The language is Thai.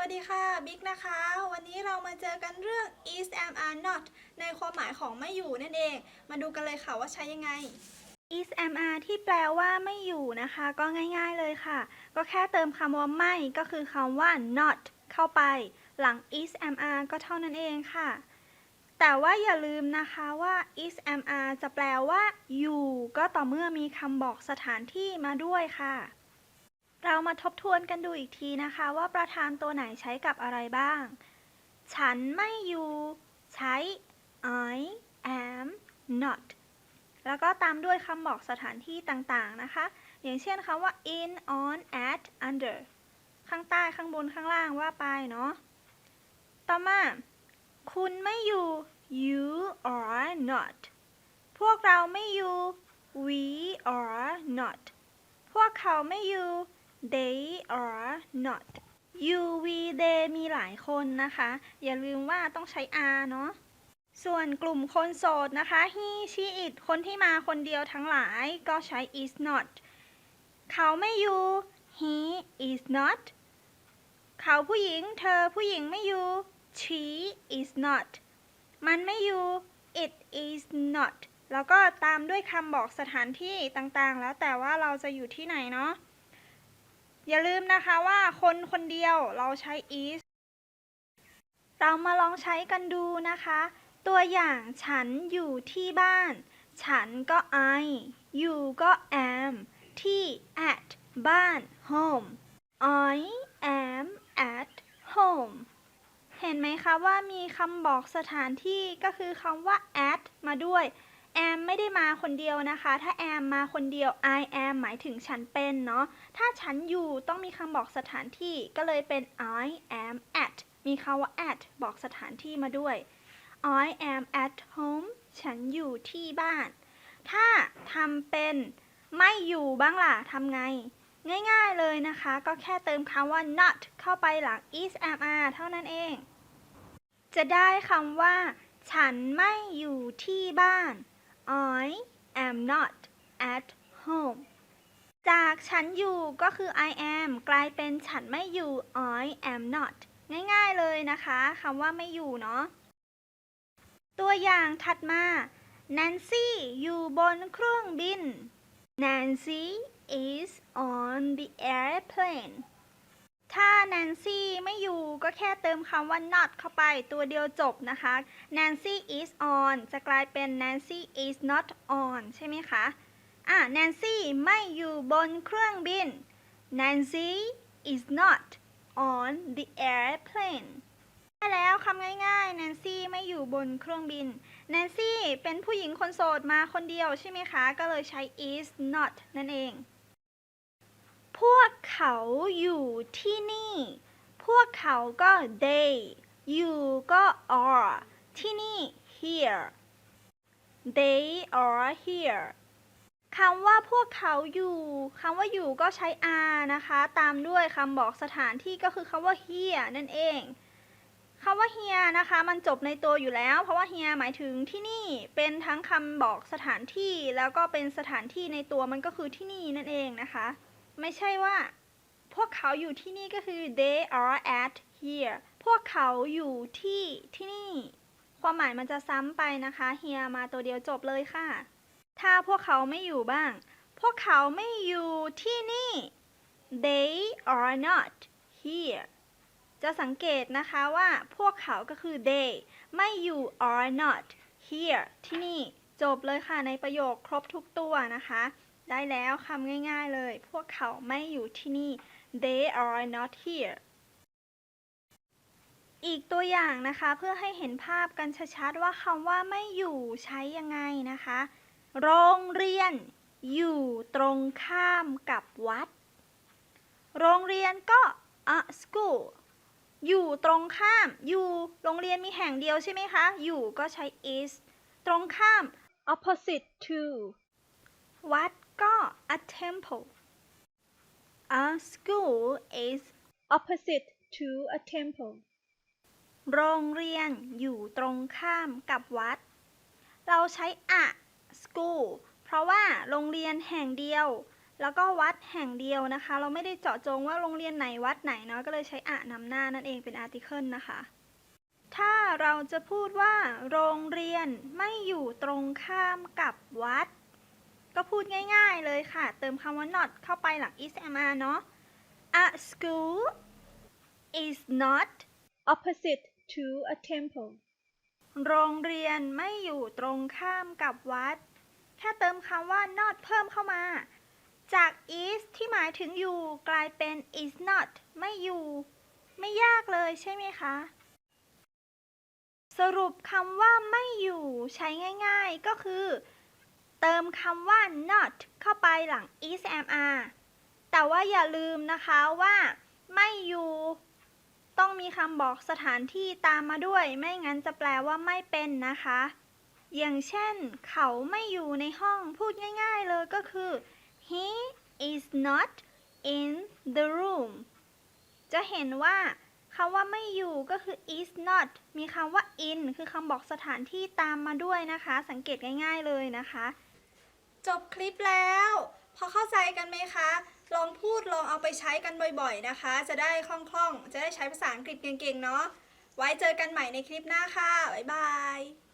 วัสดีค่ะบิ๊กนะคะ วันนี้เรามาเจอกันเรื่อง is am are not ในความหมายของไม่อยู่นั่นเอง มาดูกันเลยค่ะว่าใช้ยังไง is am are ที่แปลว่าไม่อยู่นะคะ ก็ง่ายๆเลยค่ะ ก็แค่เติมคำว่าไม่ก็คือคำว่า not เข้าไป หลัง is am are ก็เท่านั้นเองค่ะ แต่ว่าอย่าลืมนะคะว่า is am are จะแปลว่าอยู่ก็ต่อเมื่อมีคำบอกสถานที่มาด้วยค่ะ เรามาทบทวนกันดูอีกทีนะคะว่าประธานตัวไหนใช้กับอะไรบ้าง ฉันไม่อยู่ ใช้ I am not แล้วก็ตามด้วยคำบอกสถานที่ต่างๆนะคะ อย่างเช่นคำว่า in on at under ข้างใต้ข้างบนข้างล่างว่าไปเนาะ ต่อมา คุณไม่อยู่ you are not พวกเราไม่อยู่ we are not พวกเขาไม่อยู่ they are not you we they มีหลายคนนะคะ อย่าลืมว่าต้องใช้ are เนาะส่วนกลุ่มคนโสดนะคะ he she it คนที่มาคนเดียวทั้งหลายก็ใช้ is not เขาไม่อยู่ he is not เขาผู้หญิง เธอผู้หญิงไม่อยู่ she is not มันไม่อยู่ it is not แล้วก็ตามด้วยคำบอกสถานที่ต่างๆ แล้วแต่ว่าเราจะอยู่ที่ไหนเนาะ อย่าลืมนะคะว่าคนคนเดียวเราใช้ is เรามาลองใช้กันดูนะคะ ตัวอย่างฉันอยู่ที่บ้าน ฉันก็ I you ก็ am ที่ at บ้าน home I am at home เห็นไหมคะว่ามีคำบอกสถานที่ก็คือคำว่า at มาด้วย am ไม่ได้มาคนเดียวนะคะ ถ้า am มาคนเดียว I am หมายถึงฉันเป็นเนาะ ถ้าฉันอยู่ต้องมีคำบอกสถานที่ ก็เลยเป็น I am at มีคำว่า at บอกสถานที่มาด้วย I am at home ฉันอยู่ที่บ้าน ถ้าทำเป็นไม่อยู่บ้างล่ะทำไง ง่ายๆเลยนะคะ ก็แค่เติมคำว่า not เข้าไปหลัง is am are เท่านั้นเอง จะได้คำว่า ฉันไม่อยู่ที่บ้าน I am not at home จากฉันอยู่ก็คือ I am กลายเป็นฉันไม่อยู่ I am not ง่ายๆเลยนะคะคำว่าไม่อยู่เนาะ ตัวอย่างถัดมา Nancy อยู่บนเครื่องบิน Nancy is on the airplane ถ้า Nancy ไม่อยู่ก็แค่เติมคำว่า not เข้าไปตัวเดียวจบนะคะ Nancy is on จะกลายเป็น Nancy is not on ใช่ไหมคะ อะ Nancy ไม่อยู่บนเครื่องบิน Nancy is not on the airplane ได้แล้วคำง่ายๆ Nancy ไม่อยู่บนเครื่องบิน Nancy เป็นผู้หญิงคนโสดมาคนเดียวใช่ไหมคะ ก็เลยใช้ is not นั่นเอง พวกเขาอยู่ที่นี่ พวกเขาก็ they อยู่ก็ are ที่นี่ here they are here คำว่าพวกเขาอยู่คำว่าอยู่ก็ใช้ are นะคะ ตามด้วยคำบอกสถานที่ก็คือคำว่า here นั่นเองคำว่า here นะคะ มันจบในตัวอยู่แล้ว เพราะว่า here หมายถึงที่นี่เป็นทั้งคำบอกสถานที่ แล้วก็เป็นสถานที่ในตัวมันก็คือที่นี่นั่นเองนะคะ ไม่ใช่ว่า พวกเขาอยู่ที่นี่ก็คือ they are at here พวกเขาอยู่ที่ที่นี่ ความหมายมันจะซ้ำไปนะคะ here มาตัวเดียวจบเลยค่ะ ถ้าพวกเขาไม่อยู่บ้าง พวกเขาไม่อยู่ที่นี่ they are not here จะสังเกตนะคะว่าพวกเขาก็คือ they ไม่อยู่ are not here ที่นี่ จบเลยค่ะในประโยคครบทุกตัวนะคะ ได้แล้วคำง่ายๆเลย พวกเขาไม่อยู่ที่นี่ they are not here อีกตัวอย่างนะคะเพื่อให้เห็นภาพกันชัดๆว่าคำว่าไม่อยู่ใช้ยังไงนะคะ โรงเรียน อยู่ตรงข้ามกับวัด โรงเรียนก็ a school อยู่ตรงข้าม อยู่โรงเรียนมีแห่งเดียวใช่ไหมคะ อยู่ก็ใช้ is ตรงข้าม opposite to วัด ก็ a temple a school is opposite to a temple โรงเรียนอยู่ตรงข้ามกับวัด เราใช้ a school เพราะว่าโรงเรียนแห่งเดียว แล้วก็วัดแห่งเดียวนะคะ เราไม่ได้เจาะจงว่าโรงเรียนไหนวัดไหนเนาะก็เลยใช้อะนำหน้านั่นเองเป็นอาร์ติเคิลนะคะ ถ้าเราจะพูดว่า โรงเรียนไม่อยู่ตรงข้ามกับวัด ก็พูดง่ายๆเลยค่ะ เติมคำว่า not เข้าไปหลัง is mr เนาะ A school is not opposite to a temple โรงเรียนไม่อยู่ตรงข้ามกับวัด แค่เติมคำว่า not เพิ่มเข้ามา จาก is ที่หมายถึงอยู่กลายเป็น is not ไม่อยู่ ไม่ยากเลยใช่ไหมคะ สรุปคำว่าไม่อยู่ใช้ง่ายๆก็คือ เติมคำว่า not เข้าไปหลัง is am are แต่ว่าอย่าลืมนะคะว่าไม่อยู่ ต้องมีคำบอกสถานที่ตามมาด้วย ไม่งั้นจะแปลว่าไม่เป็นนะคะ อย่างเช่น เขาไม่อยู่ในห้องพูดง่ายๆเลยก็คือ he is not in the room จะเห็นว่าคำว่าไม่อยู่ก็คือ is not มีคำว่า in คือคำบอกสถานที่ตามมาด้วยนะคะ สังเกตง่ายๆเลยนะคะ จบคลิปแล้ว พอเข้าใจกันไหมคะ ลองพูดลองเอาไปใช้กันบ่อยๆนะคะ จะได้คล่องๆ จะได้ใช้ภาษาอังกฤษเก่งๆ เนาะไว้เจอกันใหม่ในคลิปหน้าค่ะ บ๊ายบาย